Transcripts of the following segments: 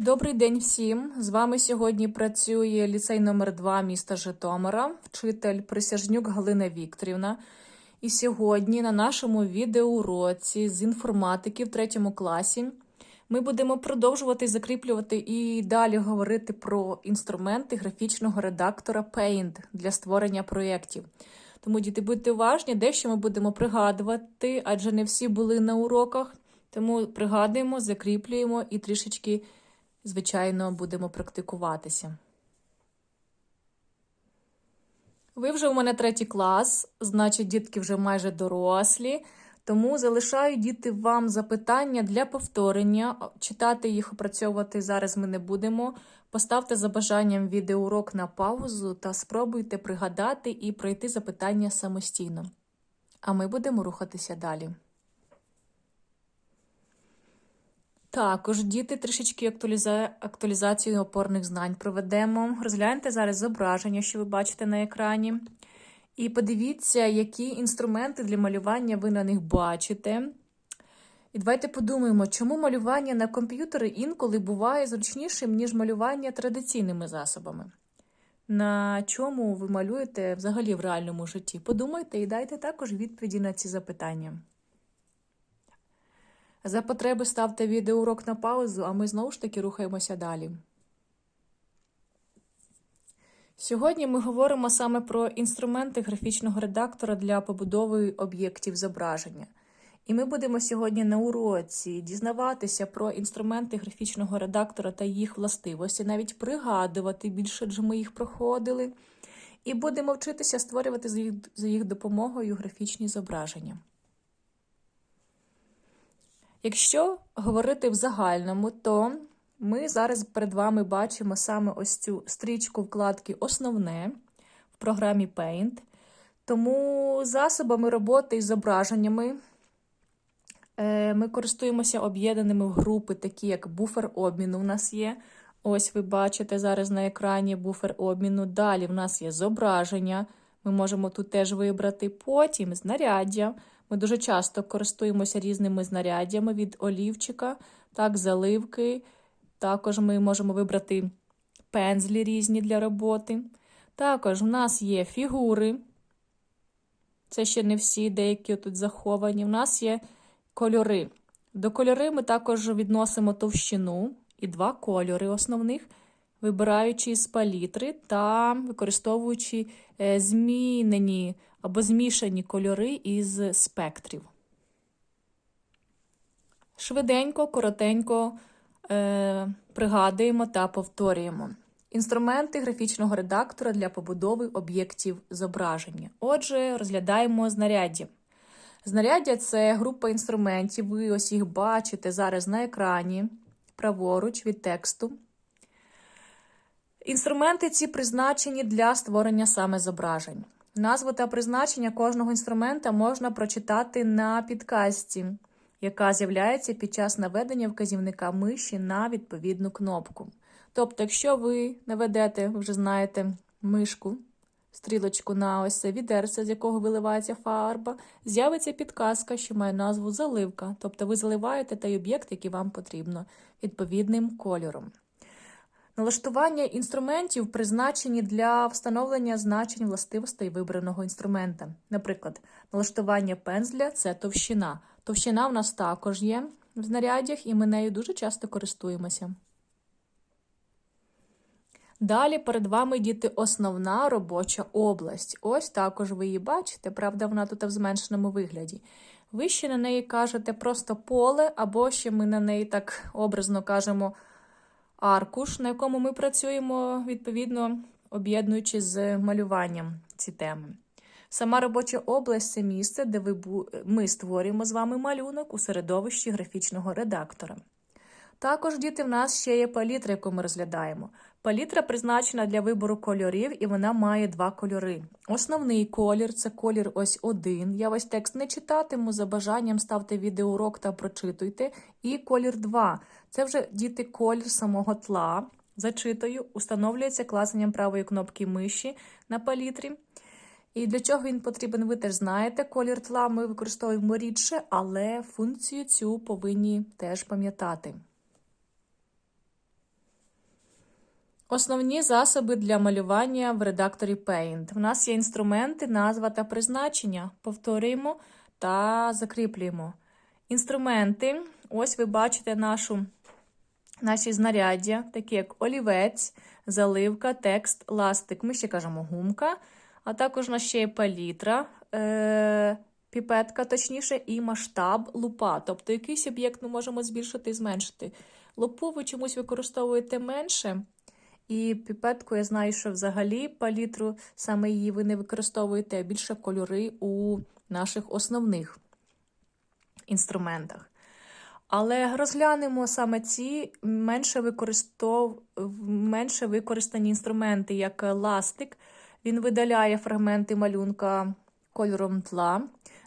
Добрий день всім! З вами сьогодні працює ліцей номер 2 міста Житомира, вчитель Присяжнюк Галина Вікторівна. І сьогодні на нашому відеоуроці з інформатики в третьому класі ми будемо продовжувати закріплювати і далі говорити про інструменти графічного редактора Paint для створення проєктів. Тому, діти, будьте уважні, дещо ми будемо пригадувати, адже не всі були на уроках. Тому пригадуємо, закріплюємо і трішечки, звичайно, будемо практикуватися. Ви вже у мене третій клас, значить, дітки вже майже дорослі. Тому залишаю діти вам запитання для повторення. Читати їх, опрацьовувати зараз ми не будемо. Поставте за бажанням відеоурок на паузу та спробуйте пригадати і пройти запитання самостійно. А ми будемо рухатися далі. Також діти трішечки актуаліза... актуалізацію опорних знань проведемо. Розгляньте зараз зображення, що ви бачите на екрані. І подивіться, які інструменти для малювання ви на них бачите. І давайте подумаємо, чому малювання на комп'ютері інколи буває зручнішим, ніж малювання традиційними засобами. На чому ви малюєте взагалі в реальному житті? Подумайте і дайте також відповіді на ці запитання. За потреби ставте відеоурок на паузу, а ми знову ж таки рухаємося далі. Сьогодні ми говоримо саме про інструменти графічного редактора для побудови об'єктів зображення. І ми будемо сьогодні на уроці дізнаватися про інструменти графічного редактора та їх властивості, навіть пригадувати більше, адже ми їх проходили. І будемо вчитися створювати за їх, допомогою графічні зображення. Якщо говорити в загальному, то ми зараз перед вами бачимо саме ось цю стрічку вкладки Основне в програмі Paint. Тому засобами роботи із зображеннями ми користуємося об'єднаними в групи, такі як буфер обміну. У нас є. Ось ви бачите зараз на екрані буфер обміну. Далі в нас є зображення. Ми можемо тут теж вибрати. Потім знаряддя. Ми дуже часто користуємося різними знаряддями від олівчика, так, заливки. Також ми можемо вибрати пензлі різні для роботи. Також в нас є фігури. Це ще не всі, деякі тут заховані. У нас є кольори. До кольори ми також відносимо товщину і два кольори основних, вибираючи з палітри та використовуючи змінені або змішані кольори із спектрів. Швиденько, коротенько е, пригадуємо та повторюємо. Інструменти графічного редактора для побудови об'єктів зображення. Отже, розглядаємо знаряддя. Знаряддя це група інструментів, ви ось їх бачите зараз на екрані, праворуч від тексту. Інструменти ці призначені для створення саме зображень. Назву та призначення кожного інструмента можна прочитати на підкасті, яка з'являється під час наведення вказівника миші на відповідну кнопку. Тобто, якщо ви наведете, вже знаєте, мишку, стрілочку на ось це відерце, з якого виливається фарба, з'явиться підказка, що має назву заливка. Тобто ви заливаєте той об'єкт, який вам потрібно, відповідним кольором. Налаштування інструментів призначені для встановлення значень властивостей вибраного інструмента. Наприклад, налаштування пензля це товщина. Товщина в нас також є в знаряддях, і ми нею дуже часто користуємося. Далі перед вами діти основна робоча область. Ось також ви її бачите, правда, вона тут в зменшеному вигляді. Ви ще на неї кажете просто поле, або ще ми на неї так образно кажемо аркуш, на якому ми працюємо, відповідно, об'єднуючи з малюванням ці теми. Сама робоча область це місце, де ви, ми створюємо з вами малюнок у середовищі графічного редактора. Також, діти, в нас ще є палітра, яку ми розглядаємо. Палітра призначена для вибору кольорів, і вона має два кольори. Основний колір це колір ось один. Я ось текст не читатиму, за бажанням ставте відеоурок та прочитуйте. І колір 2. Це вже діти колір самого тла. Зачитую, установлюється класанням правої кнопки миші на палітрі. І для чого він потрібен, ви теж знаєте. Колір тла ми використовуємо рідше, але функцію цю повинні теж пам'ятати. Основні засоби для малювання в редакторі Paint. У нас є інструменти, назва та призначення. Повторюємо та закріплюємо. Інструменти. Ось ви бачите нашу, наші знаряддя, такі як олівець, заливка, текст, ластик. Ми ще кажемо гумка, а також у нас ще є палітра, е- піпетка, точніше, і масштаб лупа. Тобто якийсь об'єкт ми можемо збільшити і зменшити. Лупу ви чомусь використовуєте менше. І піпетку я знаю, що взагалі палітру саме її ви не використовуєте, а більше кольори у наших основних інструментах. Але розглянемо саме ці менше використов... менше використані інструменти, як ластик. Він видаляє фрагменти малюнка кольором тла.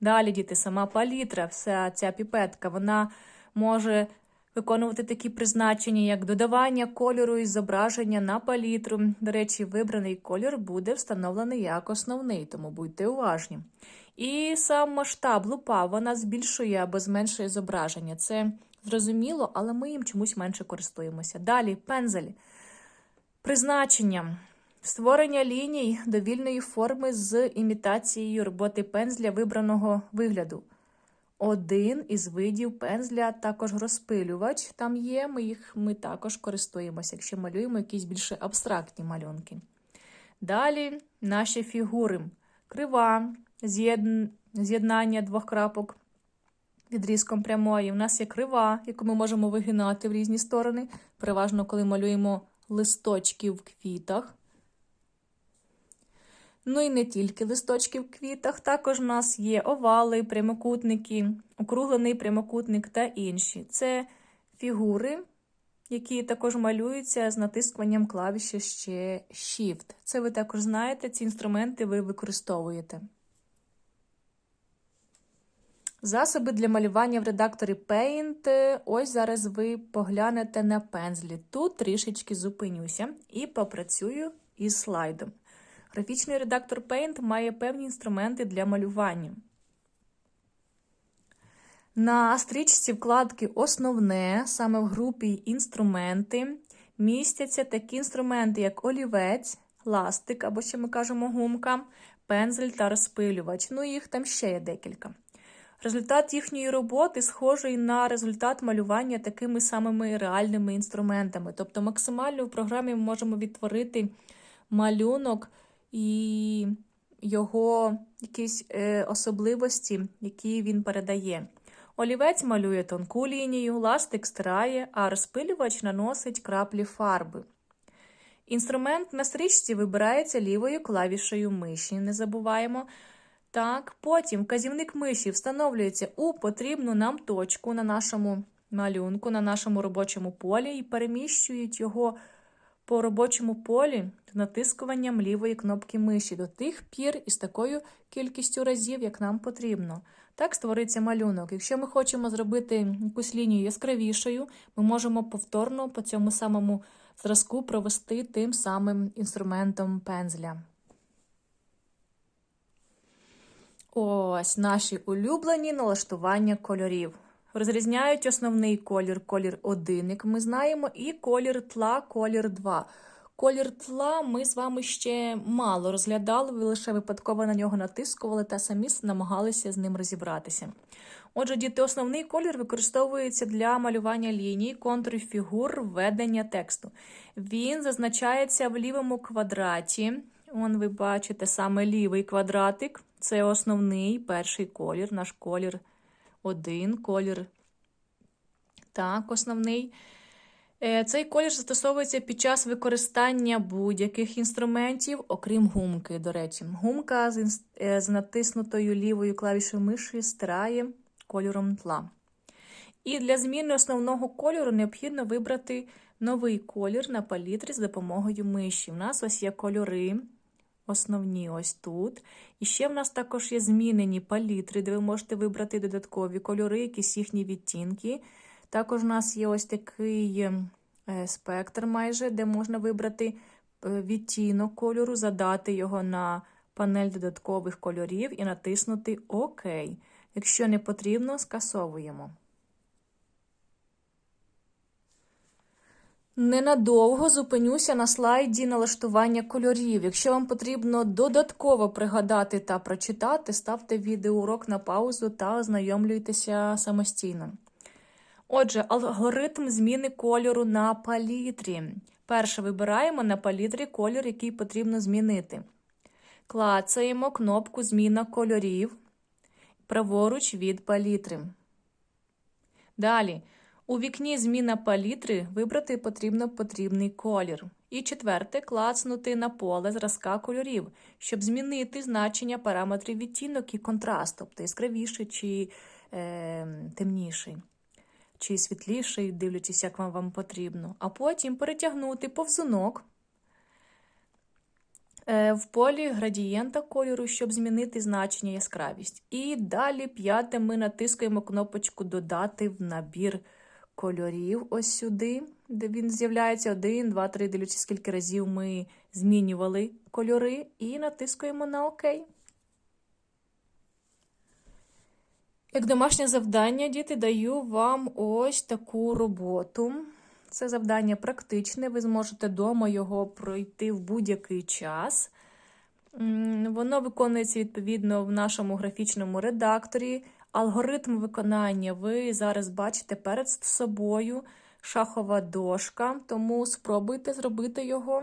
Далі діти, сама палітра, вся ця піпетка, вона може виконувати такі призначення, як додавання кольору і зображення на палітру. До речі, вибраний кольор буде встановлений як основний, тому будьте уважні. І сам масштаб лупа вона збільшує або зменшує зображення. Це зрозуміло, але ми їм чомусь менше користуємося. Далі пензель. Призначення. Створення ліній довільної форми з імітацією роботи пензля вибраного вигляду. Один із видів пензля також розпилювач. Там є, ми їх ми також користуємося, якщо малюємо якісь більше абстрактні малюнки. Далі наші фігури. Крива, з'єднання двох крапок відрізком прямої. У нас є крива, яку ми можемо вигинати в різні сторони, переважно, коли малюємо листочки в квітах. Ну і не тільки листочки в квітах, також у нас є овали, прямокутники, округлений прямокутник та інші. Це фігури, які також малюються з натискуванням клавіші ще Shift. Це ви також знаєте, ці інструменти ви використовуєте. Засоби для малювання в редакторі Paint. Ось зараз ви поглянете на пензлі. Тут трішечки зупинюся і попрацюю із слайдом. Графічний редактор Paint має певні інструменти для малювання. На стрічці вкладки Основне, саме в групі інструменти, містяться такі інструменти, як олівець, ластик, або ще ми кажемо гумка, пензель та розпилювач. Ну, їх там ще є декілька. Результат їхньої роботи схожий на результат малювання такими самими реальними інструментами. Тобто, максимально в програмі ми можемо відтворити малюнок і його якісь е, особливості, які він передає. Олівець малює тонку лінію, ластик стирає, а розпилювач наносить краплі фарби. Інструмент на стрічці вибирається лівою клавішею миші, не забуваємо. Так, Потім вказівник миші встановлюється у потрібну нам точку на нашому малюнку, на нашому робочому полі і переміщують його по робочому полі з натискуванням лівої кнопки миші до тих пір із такою кількістю разів, як нам потрібно. Так створиться малюнок. Якщо ми хочемо зробити якусь лінію яскравішою, ми можемо повторно по цьому самому зразку провести тим самим інструментом пензля. Ось наші улюблені налаштування кольорів. Розрізняють основний колір, колір 1, як ми знаємо, і колір тла, колір 2. Колір тла ми з вами ще мало розглядали, ви лише випадково на нього натискували та самі намагалися з ним розібратися. Отже, діти, основний колір використовується для малювання ліній, контурів фігур, введення тексту. Він зазначається в лівому квадраті. Вон ви бачите саме лівий квадратик. Це основний перший колір, наш колір один колір. Так, основний. Е, цей колір застосовується під час використання будь-яких інструментів, окрім гумки. До речі, гумка е, з натиснутою лівою клавішою миші стирає кольором тла. І для зміни основного кольору необхідно вибрати новий колір на палітрі з допомогою миші. У нас ось є кольори основні ось тут. І ще в нас також є змінені палітри, де ви можете вибрати додаткові кольори, якісь їхні відтінки. Також у нас є ось такий е, спектр, майже, де можна вибрати е, відтінок кольору, задати його на панель додаткових кольорів і натиснути ОК. Якщо не потрібно, скасовуємо. Ненадовго зупинюся на слайді налаштування кольорів. Якщо вам потрібно додатково пригадати та прочитати, ставте відеоурок на паузу та ознайомлюйтеся самостійно. Отже, алгоритм зміни кольору на палітрі. Перше вибираємо на палітрі кольор, який потрібно змінити. Клацаємо кнопку Зміна кольорів праворуч від палітри. Далі. У вікні Зміна палітри вибрати потрібно потрібний колір. І четверте клацнути на поле зразка кольорів, щоб змінити значення параметрів відтінок і контраст, тобто яскравіший чи е, темніший, чи світліший, дивлячись, як вам, вам потрібно. А потім перетягнути повзунок е, в полі градієнта кольору, щоб змінити значення яскравість. І далі п'яте ми натискаємо кнопочку Додати в набір кольорів ось сюди, де він з'являється 1, 2, 3, дивлячись, скільки разів ми змінювали кольори, і натискаємо на ОК. Як домашнє завдання, діти, даю вам ось таку роботу. Це завдання практичне, ви зможете вдома його пройти в будь-який час. Воно виконується відповідно в нашому графічному редакторі. Алгоритм виконання ви зараз бачите перед собою шахова дошка, тому спробуйте зробити його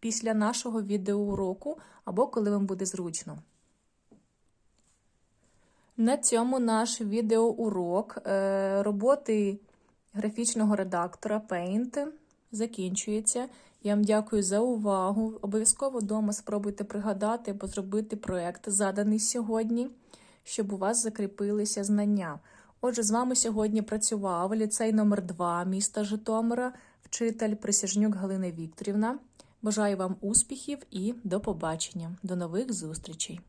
після нашого відеоуроку або коли вам буде зручно. На цьому наш відеоурок е, роботи графічного редактора Paint закінчується. Я вам дякую за увагу. Обов'язково вдома спробуйте пригадати або зробити проєкт, заданий сьогодні, щоб у вас закріпилися знання. Отже, з вами сьогодні працював ліцей номер 2 міста Житомира, вчитель Присяжнюк Галина Вікторівна. Бажаю вам успіхів і до побачення. До нових зустрічей!